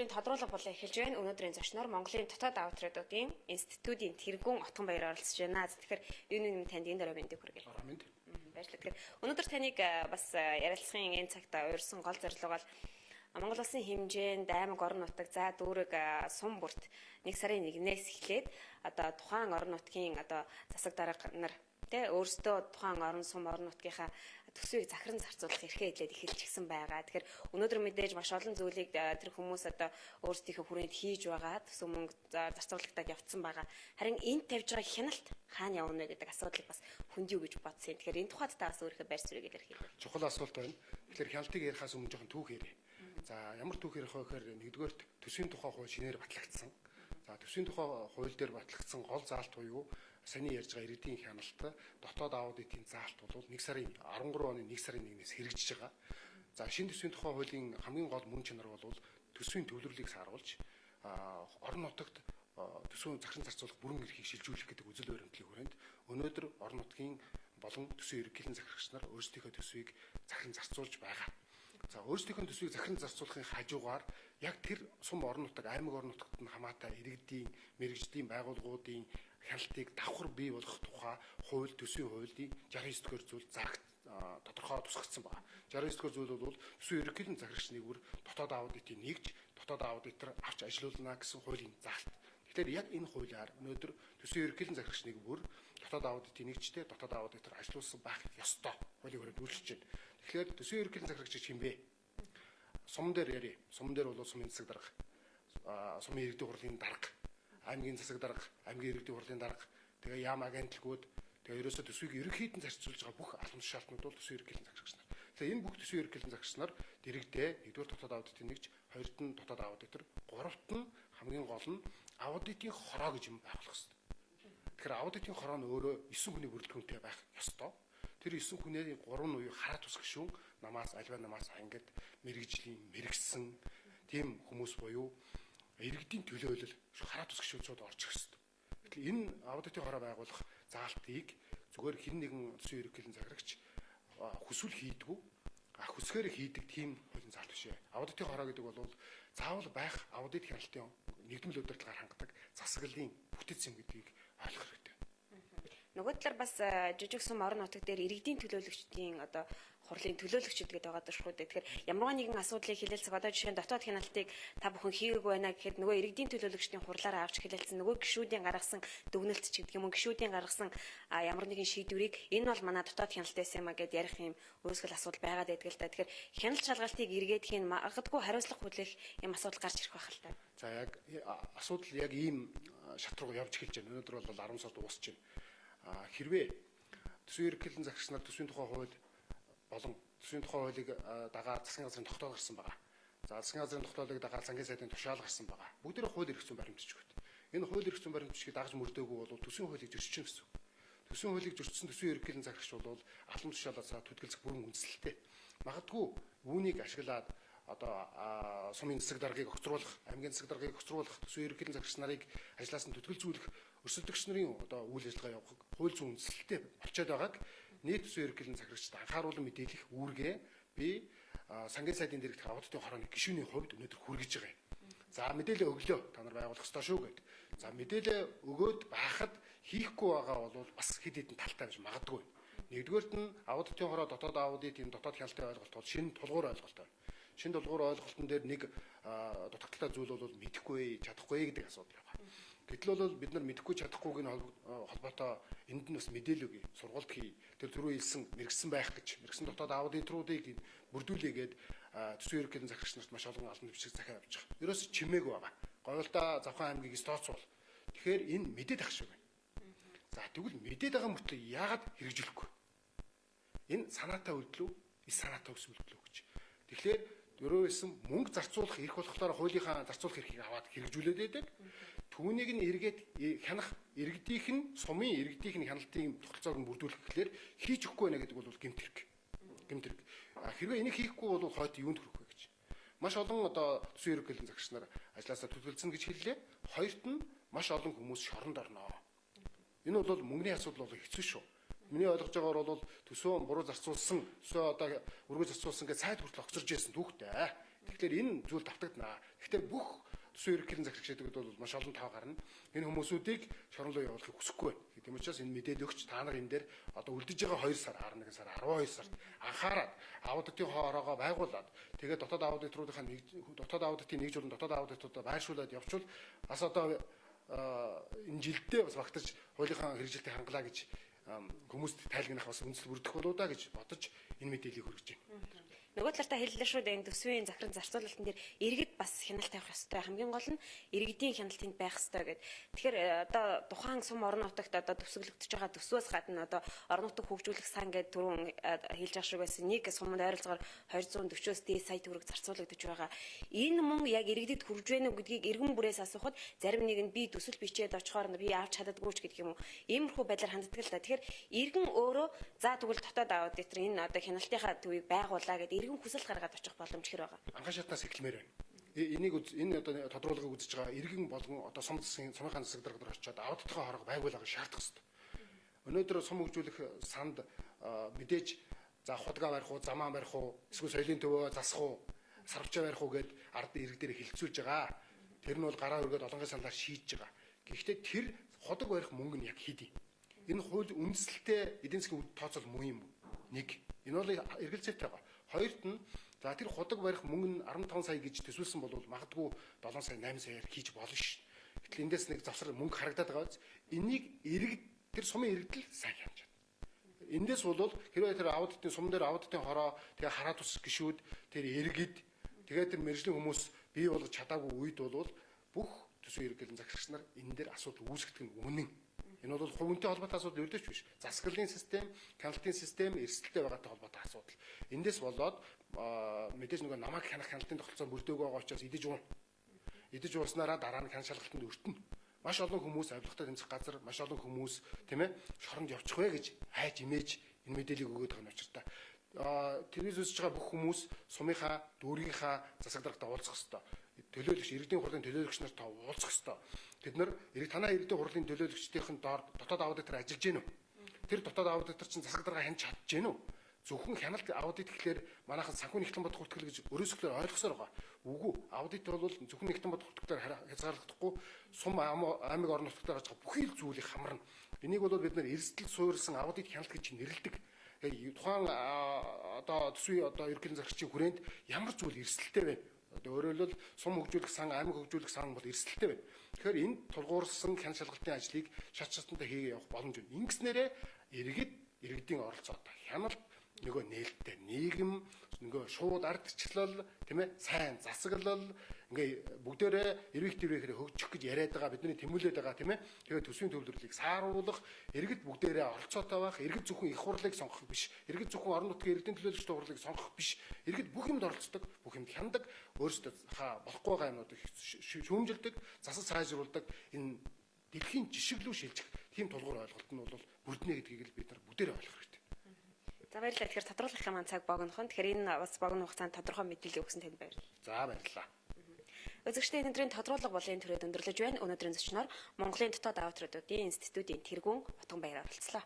өдрийн тодруулга болон эхэлж байна. Өнөөдрийн зочноор Монголын дотоод авторуудын институтийн тэргүүн Отгон баяр оролцож байна. Тэгэхээр энэ юм танд энэ дөрөв мэндийг хүргэе. Арамэнд. Баярлалаа. Тэгэхээр өнөөдөр таныг бас ярилцлагын энэ цагта урьсан гол зорилго бол Монгол улсын хэмжээнд аймаг орон нутаг за дүүрэг сум бүрт 1 сарын 1-ээс эхлээд одоо тухайн орон нутгийн одоо засаг дарга нар тэ өөрсдөө тухайн орон сум орон нутгийнхаа төсвийг захиран зарцуулах эрхээ хэлээд эхэлчихсэн байгаа. Тэгэхээр өнөөдөр мэдээж маш олон зүйлийг э, тэр хүмүүс одоо өөрсдийнхөө хүрээнд хийж байгаа төсөв мөнгө зарцуулагдаад явцсан байгаа. Харин энд тавьж байгаа хяналт хаана явна вэ гэдэг асуудлыг бас хүнд юу гэж бодсон. Тэгэхээр энэ тухайд та бас өөрийнхөө байр суурийг илэрхийлээ. Чухал асуулт байна. Тэгэхээр хяналтыг ярихаас өмнө жоохон түүх ярив. За ямар түүх ярих вэ гэхээр нэгдүгээр төсвийн тухай хууль шинээр батлагдсан. Төсвийн тухай хууль дээр батлагдсан гол заалт буюу саний ярьж байгаа иргэдийн хяналт дотоод аудитын заалт бол 1 сарын 13 оны 1 сарын 1-ээс хэрэгжиж байгаа. За шинэ төсвийн тухай хуулийн хамгийн гол мөн чанар бол төсвийн төвлөрлийг сааруулж орон нутагт төсвийн захиран зарцуулах бүрэн эрхийг шилжүүлэх гэдэг үзэл баримтлалын хүрээнд өнөөдөр орон нутгийн болон төсвийн ерөнхийлөн захирагч нар өөрсдийнхөө төсвийг захиран зарцуулж байгаа. За өөрсдийнхөө төсвийг захиран зарцуулахын хажуугаар яг тэр сум орон нутаг, аймаг орон нутагт нь хамаатай иргэдийн, мэрэгжлийн байгууллагуудын хяналтыг давхар бий болгох тухай хууль төсвийн хуулийн 69 дугаар зүйл загт тодорхой тусгагдсан байна. 69 дугаар зүйл бол төсвийн ерөнхийлөн захирагч нэгүр дотоод аудитыг нэгж дотоод аудитор авч ажилуулна гэсэн хуулийн заалт. Тэгэхээр яг энэ хуулиар өнөөдөр төсвийн ерөнхийлөн захирагч нэг бүр дотоод аудитыг нэгжтэй дотоод аудитор ажилуулсан байх ёстой. Хуулийн хүрээнд үйлчилж байна. Тэгэхээр төсвийн ерөнхийлөн захирагч хэмбэ? Сум дээр яри. Сум дээр бол сумын засаг дарга. Сумын иргэдийн хурлын дарга аймгийн засаг дарга, аймгийн иргэдийн хурлын дарга, тэгээ яам агентлагууд, тэгээ ерөөсөө төсвийг ерөнхийдэн зарцуулж байгаа бүх албан тушаалтнууд бол төсвийн ерөнхийлөн загшигч нар. Тэгээ энэ бүх төсвийн ерөнхийлөн загшигч нар дэрэгдээ нэгдүгээр дотоод аудитын нэгж, хоёрт нь дотоод аудитор, гуравт нь хамгийн гол нь аудитын хороо гэж юм байгуулах хэрэгтэй. Тэгэхээр аудитын хороо нь өөрөө 9 хүний бүрэлдэхүүнтэй байх ёстой. Тэр 9 хүний 3 нь уяа хараа тус гişүүн намаас альва намаас ангид мэрэгжлийн мэрэгсэн тийм хүмүүс буюу иргэдийн төлөөлөл хараа тус гişүүдсүүд орж ирэх хэрэгтэй. Тэгэхээр энэ аудитын хороо байгуулах заалтыг зүгээр хэн нэгэн төсвийн ерөнхийлөн захирагч хүсвэл хийдгүү хүсгээр хийдэг тийм хуулийн заалт биш ээ. Аудитын хороо гэдэг бол заавал байх аудит хяналтын нэгдмэл удирдлагаар хангадаг засаглалын бүтэц юм гэдгийг ойлгох хэрэгтэй. Нөгөө талаар бас жижиг сум орон нутаг дээр иргэдийн төлөөлөгчдийн одоо хурлын төлөөлөгчд гэдэг байгаа шүү дээ. Тэгэхээр ямарваа нэгэн асуудлыг хилэлцэх одоо жишээ нь дотоод хяналтыг та бүхэн хийгээгүй байна гэхэд нөгөө иргэдийн төлөөлөгчдийн хурлаараа авч хилэлцэн нөгөө гишүүдийн гаргасан дүгнэлт ч гэдэг юм уу гишүүдийн гаргасан ямар нэгэн шийдвэрийг энэ бол манай дотоод хяналт байсан юм а гэд ярих юм өөрсгөл асуудал байгаад байдаг л та. Тэгэхээр хяналт шалгалтыг эргээд хийн магадгүй хариуцлага хүлээх юм асуудал гарч ирэх байх л та. За яг асуудал яг ийм шат руу явж эхэлж байна. Өнөөдөр бол 10 сард дуусч байна. Хэрвээ төсвийн ерөнхийлөн загч нар төсвийн тухай хууль болон төсвийн тухай хуулийг дагаад засгийн газрын тогтоол гарсан байгаа. За засгийн газрын тогтоолыг дагаад сангийн сайдын тушаал гарсан байгаа. Бүгдээр хууль эрх зүйн баримтч өгöd. Энэ хууль эрх зүйн баримтчгийг дагаж мөрдөөгүй бол төсвийн хуулийг зөрчиж гэсэн. Төсвийн хуулийг зөрчсөн төсвийн ерөнхийлөн заграгч бол албан тушаалаа цаа төдөлцөх бүрэн үндэслэлтэй. Магадгүй үүнийг ашиглаад одоо сумын засаг даргаыг огцруулах, аймгийн засаг даргаыг огцруулах, төсвийн ерөнхийлөн заграгч нарыг ажлаас нь төтгөлзүүлэх, өрсөлдөгч нарын одоо үйл ажиллагаа явуулах хууль зүйн үндэслэлтэй болчиход байгааг нийт төсвийн ерөнхийлөн захирагчд анхааруулan мэдээлэх үүргээ би сангийн сайдын дэрэгдэх аудитын хорооны гишүүний хувьд өнөөдөр хүргэж байгаа юм. За мэдээлэл өглөө та нар байгуулах ёстой шүү гэд. За мэдээлэл өгөөд байхад хийхгүй байгаа бол бас хэд хэдэн талтай байж магадгүй. Нэгдүгээрт нь аудитын хороо дотоод аудит энэ дотоод хяналтын ойлголт бол шинэ тулгуур ойлголт байна. Шинэ тулгуур ойлголтын дээр нэг дутагдaltaй зүйл бол мэдэхгүй чадахгүй гэдэг асуудал байна. Гэтэл бол бид нар мэдэхгүй чадахгүйг нь холбоотой энд нь бас мэдээлэл өгье. Сургалт хий. Тэр түрүү хэлсэн мэрэгсэн байх гэж мэрэгсэн дотоод аудиторуудыг бүрдүүлээгээд төсвийн ерөнхийлөн захирагч нарт маш олон албан төвчийг захиа авч байгаа. Ерөөс чимээгүй байгаа. Гоёлда завхан аймгийг стооцвол. Тэгэхээр энэ мэдээд ах шиг байна. За тэгвэл мэдээд байгаа мөртлөө яагаад хэрэгжүүлэхгүй? Энэ санаатай үйлдэл үү? Эс санаатай ус үйлдэл үү гэж. Тэгэхээр ерөөсөн мөнгө зарцуулах эрх болохоор хуулийнхаа зарцуулах эрхийг аваад хэрэгжүүлээд байдаг. Түүнийг нь эргээд хянах иргэдийнх нь сумын иргэдийнх нь хяналтын тогтолцоог нь бүрдүүлэх гэхлээр хийж өгөхгүй байна гэдэг бол гэмт хэрэг. Гэмт хэрэг. Хэрвээ энийг хийхгүй бол хойд юунд хүрэх вэ гэж. Маш олон одоо төсвийн ерөнхийлөн загч нар ажилласаа төлөвлөсөн гэж хэллээ. Хоёрт нь маш олон хүмүүс шоронд орно. Энэ бол мөнгөний асуудал бол хэцүү шүү. Миний ойлгож байгаагаар бол төсөө буруу зарцуулсан, төсөө одоо өргөө зарцуулсан гэж сайд хүртэл огцорж ирсэн түүхтэй. Тэгэхээр энэ зүйл давтагдана. Гэхдээ бүх төсвийн ерөнхийлөн захирагч гэдэг бол маш олон тоо гарна. Энэ хүмүүсүүдийг шорон руу явуулахыг хүсэхгүй байна. Тийм учраас энэ мэдээлэл өгч та нар энэ дээр одоо үлдэж байгаа 2 сар 11 сар 12 сард анхаарал аудитын хоороогоо байгуулад тэгээд дотоод аудиторуудынхаа нэг дотоод аудитын нэг журам дотоод аудитуудаа байршуулад явуул бас одоо энэ жилдээ бас багтаж хуулийнхаа хэрэгжилтийг хангалаа гэж хүмүүст тайлгнах бас үндэслэл бүрдэх болоо да гэж бодож энэ мэдээллийг хүргэж байна. Нөгөө талаар та хэллээ шүү дээ энэ төсвийн захиран зарцуулалтын дээр иргэд бас хяналт тавих ёстой. Хамгийн гол нь иргэдийн хяналт тэнд байх ёстой гэдэг. Тэгэхээр э, одоо тухайн сум орон нутагт одоо төсөглөгдөж байгаа төсвөөс гадна одоо орон нутаг хөгжүүлэх сан гэдэг түрүүн э, хэлж байгаа шиг байсан нэг сумд ойролцоогоор 240-оос дээд сая төгрөг зарцуулагдаж байгаа. Энэ мөн яг иргэдэд хүрж байна уу гэдгийг эргэн бүрээс асуухад зарим нэг нь би төсөл бичээд очихоор би авч чаддаггүй ч гэдэг юм уу. Иймэрхүү байдлаар ханддаг л да. Тэгэхээр иргэн өөрөө за тэгвэл дотоод аудитор энэ одоо хяналтынхаа төвийг байгуулаа гэдэг иргэн хүсэл гаргаад очих боломж хэр байгаа. Анхан шатнаас эхлэмээр байна. Э- Энийг энэ одоо тодруулгыг үзэж байгаа иргэн болгон одоо сум засгийн сумынхаа засаг дарга очиод аудитын хоороо байгууллагыг шаардах хэрэгтэй. Өнөөдөр сум хөгжүүлэх санд мэдээж за худгаа барих уу, замаа барих уу, эсвэл соёлын төвөө засах уу, сарвчаа барих уу гэд ард ирэг дээр хилцүүлж байгаа. Тэр нь бол гараа өргөд олонгийн саналаар шийдэж байгаа. Гэхдээ тэр ходог барих мөнгө нь яг юм? Энэ хууль үндэслэлтэй эдийн засгийн тооцоол муу юм? Нэг. Энэ бол эргэлзээтэй байгаа. Хоёрт нь за тэр ходог барих мөнгө нь 15 сая гэж төсвөлсөн бол магадгүй 7 сая 8 саяар хийж болно ш. Гэтэл эндээс нэг завсар мөнгө харагдаад байгаа биз. Энийг иргэд тэр сумын иргэдэл сайн хянаж байна. Эндээс бол хэрвээ тэр аудитын сум дээр аудитын хороо тэгээ хараа тус гişүүд тэр иргэд тэгээ тэр мэржлийн хүмүүс бий болгож чадаагүй үед бол бүх төсвийн эргэлэн захирагч нар энэ дээр асуудал үүсгдэг нь үнэн. Энэ бол хувинтэй холбоотой асуудал өрдөж биш. Засаглалын систем, хяналтын систем эрсдэлтэй байгаатай холбоотой асуудал. Эндээс болоод мэдээж нөгөө намайг хянах хяналтын тогтолцоо бүрдөөгүй байгаа учраас идэж уун. Идэж ууснараа дараа нь хян шалгалтанд өртөнө. Маш олон хүмүүс авилгатай тэмцэх газар, маш олон хүмүүс тийм ээ шоронд явчих вэ гэж хайж имэж энэ мэдээллийг өгөөд байгаа нь учиртай. Телевиз үзэж байгаа бүх хүмүүс сумынхаа дүүргийнхаа засаг даргатай уулзах хэрэгтэй. Төлөөлөгч иргэдийн хурлын төлөөлөгч нартай уулзах хэрэгтэй. Тэд нар иргэд танаа иргэдийн хурлын төлөөлөгчдийн доор дотоод аудитор ажиллаж гэнэ үү? Тэр дотоод аудитор чинь засаг дарга хянч чадж гэнэ үү? Зөвхөн хяналт аудит гэхлээр манайхан санхүү нэгтлэн бод хүртгэл гэж өрөөсгөлөөр ойлгосоор байгаа. Үгүй аудит бол зөвхөн нэгтлэн бод хүртгэлээр хязгаарлагдахгүй сум аймаг орон нутгаар гарч байгаа бүхий л зүйлийг хамарна. Энийг бол бид нар эрсдэл суурилсан аудит хяналт гэж нэрлэдэг. Тухайн одоо төсвийн одоо ерөнхий зарчгийн хүрээнд ямар зүйл эрсдэлтэй байна? Одоо өөрөөр хэлбэл сум хөгжүүлэх сан, аймаг хөгжүүлэх сан бол эрсдэлтэй байна. Тэгэхээр энэ тулгуурсан хян шалгалтын ажлыг шат шатантай хийгээ явах боломж байна. Ингэснээрээ иргэд иргэдийн оролцоотой хяналт нөгөө нээлттэй нийгэм нөгөө шууд ардчлал тийм ээ сайн засаглал ингээ бүгдээрээ эрвэх тэрвэхээр хөгжих гэж яриад байгаа бидний тэмүүлээд байгаа тийм ээ тэгээд төсвийн төвлөрлийг сааруулах иргэд бүгдээрээ оролцоотой байх иргэд зөвхөн их хурлыг сонгох биш иргэд зөвхөн орон нутгийн иргэдийн төлөөлөгчдийн хурлыг сонгох биш иргэд бүх юмд оролцдог бүх юмд хяндаг өөрсдөө хаа болохгүй байгаа юмнуудыг шүүмжилдэг засаж сайжруулдаг энэ дэлхийн жишг рүү шилжих тийм тулгуур ойлголт нь бол бүрднэ гэдгийг л бид нар бүгдээрээ ойлгох хэрэгтэй За баярлалаа. Тэгэхээр тодруулахын маань цаг богинохон. Тэгэхээр энэ бас богино хугацаанд тодорхой мэдээлэл өгсөн танд баярлалаа. За баярлалаа. Үзэгчдийн өнөөдрийн тодруулга болын төрөд өндөрлөж байна. Өнөөдрийн зочноор Монголын дотоод авторуудын институтийн тэргүүн Утган баяр оролцлоо.